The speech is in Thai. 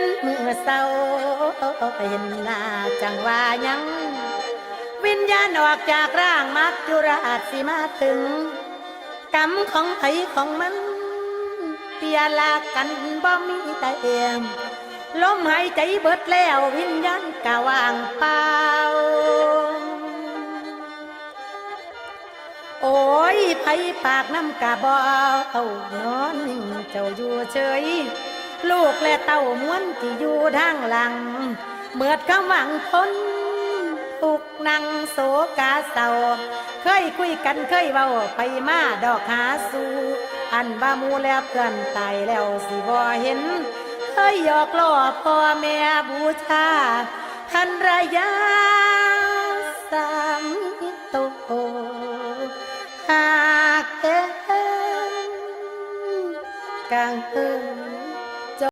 นมือเศร้าเห็นหน้าจังว่ายัง วิญญาณออกจากร่างมักจุราชสิมาถึง กรรมของไผของมันเปียลากันบ่มีแต่เองลมหายใจเบิดแล้ววิญญาณกะว่างเปล่าโอ้ยไผปากน้ำกะบ่เอานอนนิ่งเจ้าอยู่เฉย ลูกและเต้าม้วนที่อยู่ทางหลัง เมื่อคำหวังพ้นทุกนังโศกาเศร้าเคยคุยกันเคยเว้าไปมาดอกหาสู่อันบามูแล้วเพื่อนตายแล้วสิบ่เห็นเคยหยอกล้อพ่อแม่บูชาคันระยะสามโตหากเอ็นกลางคืน